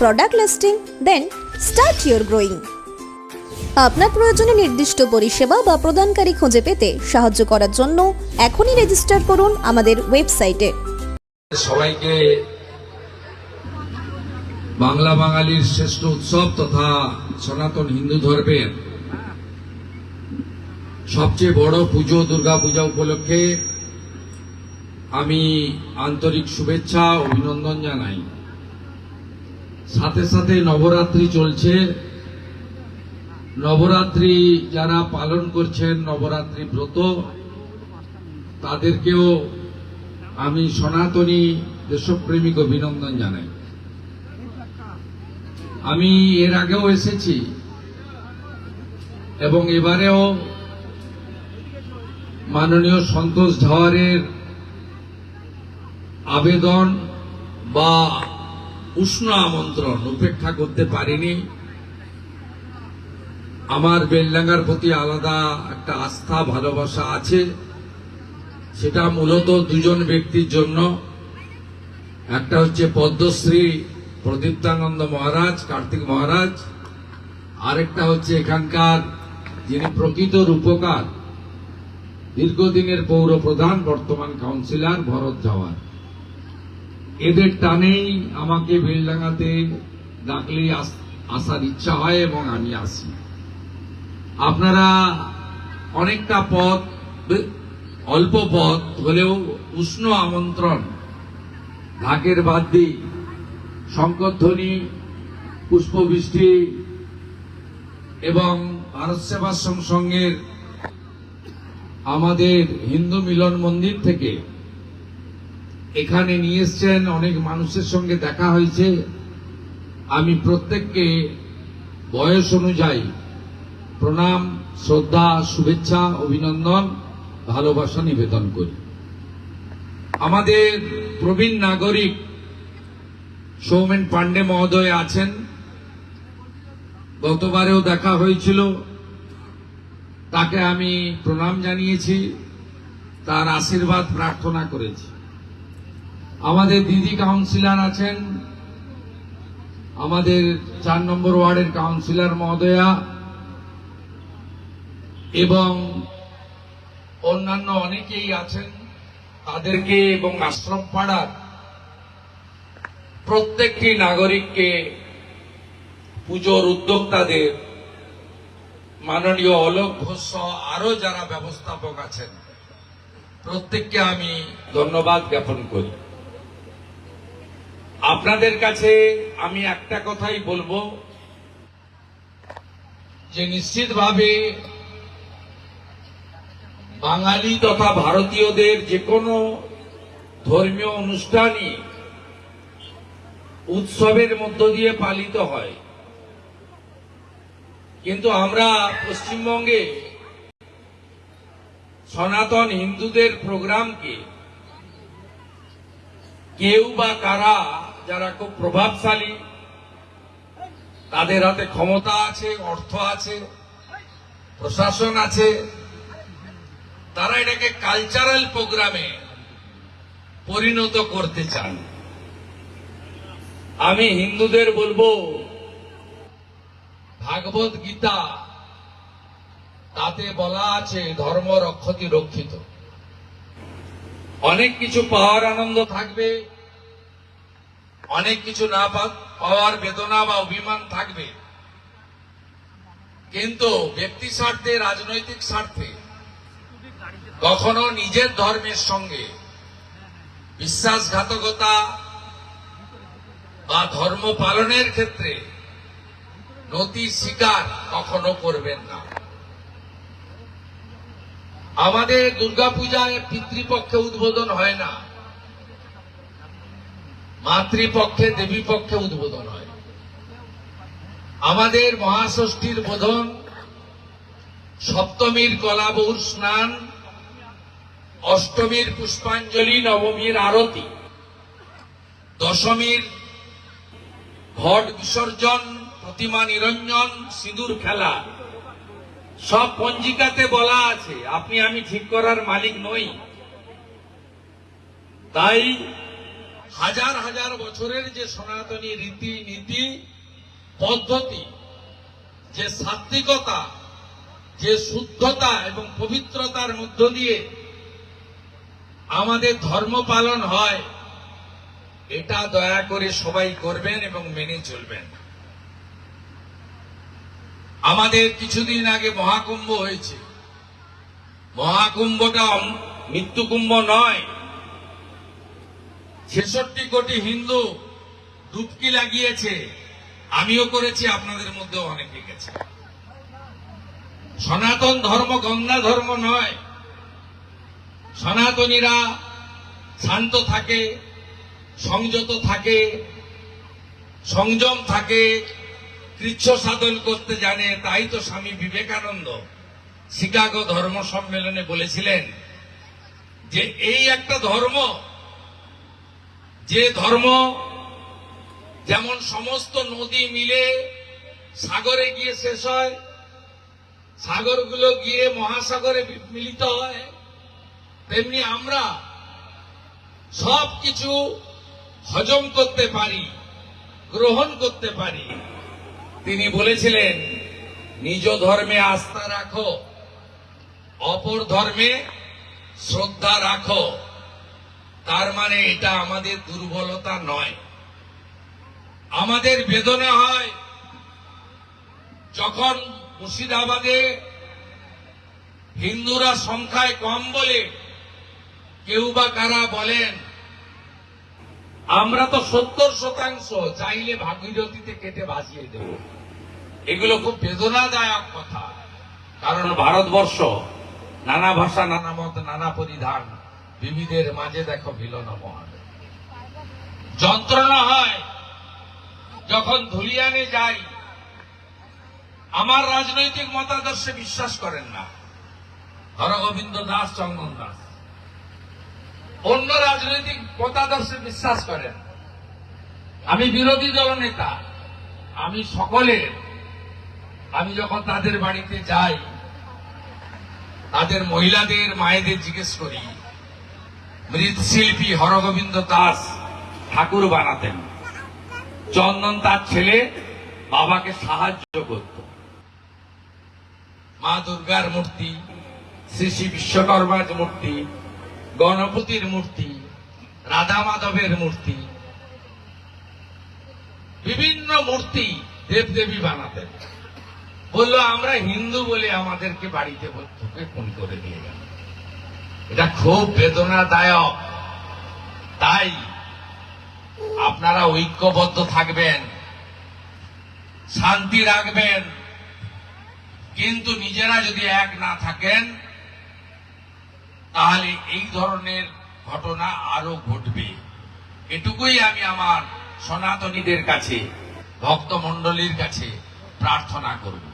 product listing then start your growing আপনার প্রয়োজনে নির্দিষ্ট পরিষেবা বা প্রদানকারী খুঁজে পেতে সাহায্য করার জন্য এখনই রেজিস্টার করুন আমাদের ওয়েবসাইটে সবাইকে বাংলা বাঙালির শ্রেষ্ঠ উৎসব তথা সনাতন হিন্দু ধর্মের সবচেয়ে বড় পুজো, দুর্গা পূজা উপলক্ষে আমি আন্তরিক শুভেচ্ছা অভিনন্দন জানাই। সাথে সাথে নবরাত্রি চলছে। নবরাত্রি যারা পালন করছেন, নবরাত্রি ব্রত, তাদেরকেও আমি সনাতনী দেশপ্রেমিক অভিনন্দন জানাই। আমি এর আগেও এসেছি এবং এবারেও মাননীয় সন্তোষ ঝাওয়ারের আবেদন বা উষ্ণ আমন্ত্রণ উপেক্ষা করতে পারিনি। আমার বেলডাঙ্গার প্রতি আলাদা একটা আস্থা, ভালোবাসা আছে। সেটা মূলত দুজন ব্যক্তির জন্য। একটা হচ্ছে পদ্মশ্রী প্রদীপ্তানন্দ মহারাজ, কার্তিক মহারাজ। আরেকটা হচ্ছে এখানকার যিনি প্রকৃত রূপকার, দীর্ঘদিনের পৌর প্রধান বর্তমান কাউন্সিলর ভরত জাওয়ার এদের টানেই আমাকে বেলডাঙ্গাতে ডাকলেই আস- আসার ইচ্ছা হয় এবং আমি আসি। আপনারা অনেকটা পথ অল্প পথ হলেও উষ্ণ আমন্ত্রণ, ঢাকের বাদ্যি শঙ্করধ্বনি, পুষ্পবৃষ্টি এবং ভারত সেবাশ্রম সংঘের আমাদের হিন্দু মিলন মন্দির থেকে এখানে নিয়ে এসছেন অনেক মানুষের সঙ্গে দেখা হয়েছে। আমি প্রত্যেককে বয়স অনুযায়ী প্রণাম, শ্রদ্ধা, শুভেচ্ছা, অভিনন্দন, ভালোবাসা নিবেদন করি। আমাদের প্রবীণ নাগরিক সৌমেন পাণ্ডে মহোদয় আছেন। গতবারেও দেখা হয়েছিল। তাকে আমি প্রণাম জানিয়েছি। তার আশীর্বাদ প্রার্থনা করেছি। আমাদের দিদি কাউন্সিলর আছেন, আমাদের চার নম্বর ওয়ার্ডের কাউন্সিলর মহোদয়া, এবং অন্যান্য অনেকেই আছেন, তাদেরকে এবং আশ্রম পাড়ার প্রত্যেকটি নাগরিককে পুজোর উদ্যোক্তাদের মাননীয় অলোক ঘোষ সহ আরও যারা ব্যবস্থাপক আছেন, প্রত্যেককে আমি ধন্যবাদ জ্ঞাপন করি। আপনাদের কাছে আমি একটা কথাই বলব, যে নিশ্চিতভাবে বাঙালি তথা ভারতীয়দের যে কোনো ধর্মীয় অনুষ্ঠানই উৎসবের মধ্য দিয়ে পালিত হয়। কিন্তু আমরা পশ্চিমবঙ্গে সনাতন হিন্দুদের প্রোগ্রামকে কেউ বা কারা যারা খুব প্রভাবশালী, তাদের হাতে ক্ষমতা আছে, অর্থ আছে, প্রশাসন আছে, তারা এটাকে কালচারাল প্রোগ্রামে পরিণত করতে চান। আমি হিন্দুদের বলব, ভাগবত গীতা তাতে বলা আছে, ধর্ম রক্ষতি রক্ষিত। অনেক কিছু পাওয়ার আনন্দ থাকবে। অনেক কিছু না পাওয়ার বেদনা বা অভিমান থাকবে। কিন্তু ব্যক্তি স্বার্থে, রাজনৈতিক স্বার্থে, কখনো নিজের ধর্মের সঙ্গে বিশ্বাসঘাতকতা বা ধর্ম পালনের ক্ষেত্রে নতি স্বীকার কখনো করবেন না। আমাদের দুর্গাপূজায় পিতৃপক্ষে উদ্বোধন হয় না। মাতৃপক্ষে দেবী পক্ষে উদ্বোধন হয়। আমাদের মহাষষ্ঠীর বোধন, সপ্তমীর কলাবৌর স্নান, অষ্টমীর পুষ্পাঞ্জলি, নবমীর আরতি, দশমীর ঘট বিসর্জন, প্রতিমা নিরঞ্জন, সিঁদুর খেলা। সব পঞ্জিকাতে বলা আছে, আপনি আমি ঠিক করার মালিক নই। তাই হাজার হাজার বছরের যে সনাতনী রীতি নীতি, পদ্ধতি, যে সাত্বিকতা যে শুদ্ধতা এবং পবিত্রতার মধ্য দিয়ে আমাদের ধর্ম পালন হয়, এটা দয়া করে সবাই করবেন এবং মেনে চলবেন। আমাদের কিছুদিন আগে মহাকুম্ভ হয়েছে। মহাকুম্ভটা মৃত্যুকুম্ভ নয়। ছেষট্টি কোটি হিন্দু ডুবকি লাগিয়েছে। আমিও করেছি, আপনাদের মধ্যে অনেকে গেছে। সনাতন ধর্ম গঙ্গা ধর্ম নয়। সনাতনীরা শান্ত থাকে, সংযত থাকে, সংযম থাকে, কৃচ্ছ সাধন করতে জানে, তাই তো স্বামী বিবেকানন্দ শিকাগো ধর্ম সম্মেলনে বলেছিলেন যে, এই একটা ধর্ম যে ধর্ম যেমন সমস্ত নদী মিলে সাগরে গিয়ে শেষ হয়, সাগরগুলো গিয়ে মহাসাগরে মিলিত হয়, তেমনি আমরা সব কিছু হজম করতে পারি, গ্রহণ করতে পারি। তিনি বলেছিলেন, নিজ ধর্মে আস্থা রাখো, অপর ধর্মে শ্রদ্ধা রাখো। তার মানে এটা আমাদের দুর্বলতা নয়। আমাদের বেদনা হয় যখন মুর্শিদাবাদে হিন্দুরা সংখ্যায় কম বলে কেউ বা কারা বলেন, আমরা তো সত্তর শতাংশ চাইলে ভাগীরথীতে কেটে ভাসিয়ে দেব। এগুলো খুব বেদনাদায়ক কথা, কারণ ভারতবর্ষ নানা ভাষা, নানা মত, নানা পরিধান। বিবিধের মাঝে দেখো মিলন মহান যন্ত্রণা হয় যখন ধুলিয়ানে যাই। আমার রাজনৈতিক মতাদর্শে বিশ্বাস করেন না। হরগোবিন্দ দাস, চন্দন দাস। অন্য রাজনৈতিক মতাদর্শে বিশ্বাস করেন। আমি বিরোধী দল নেতা আমি সকলের। আমি যখন তাদের বাড়িতে যাই, তাদের মহিলাদের, মায়েদের জিজ্ঞেস করি মৃৎশিল্পী হরগোবিন্দ দাস ঠাকুর বানাতেন। চন্দন তার ছেলে, বাবাকে সাহায্য করত। মা দুর্গার মূর্তি, শ্রী শ্রী বিশ্বকর্মার মূর্তি, গণপতির মূর্তি, রাধা মাধবের মূর্তি। বিভিন্ন মূর্তি দেবদেবী বানাতেন। বলল, আমরা হিন্দু বলে আমাদেরকে বাড়িতে ঢুকে খুন করে দিয়ে গেল। এটা খুব বেদনাদায়ক। তাই আপনারা ঐক্যবদ্ধ থাকবেন, শান্তি রাখবেন। কিন্তু নিজেরা যদি এক না থাকেন, তাহলে এই ধরনের ঘটনা আরও ঘটবে। এটুকুই আমি আমার সনাতনীদের কাছে, ভক্তমণ্ডলীর কাছে প্রার্থনা করব।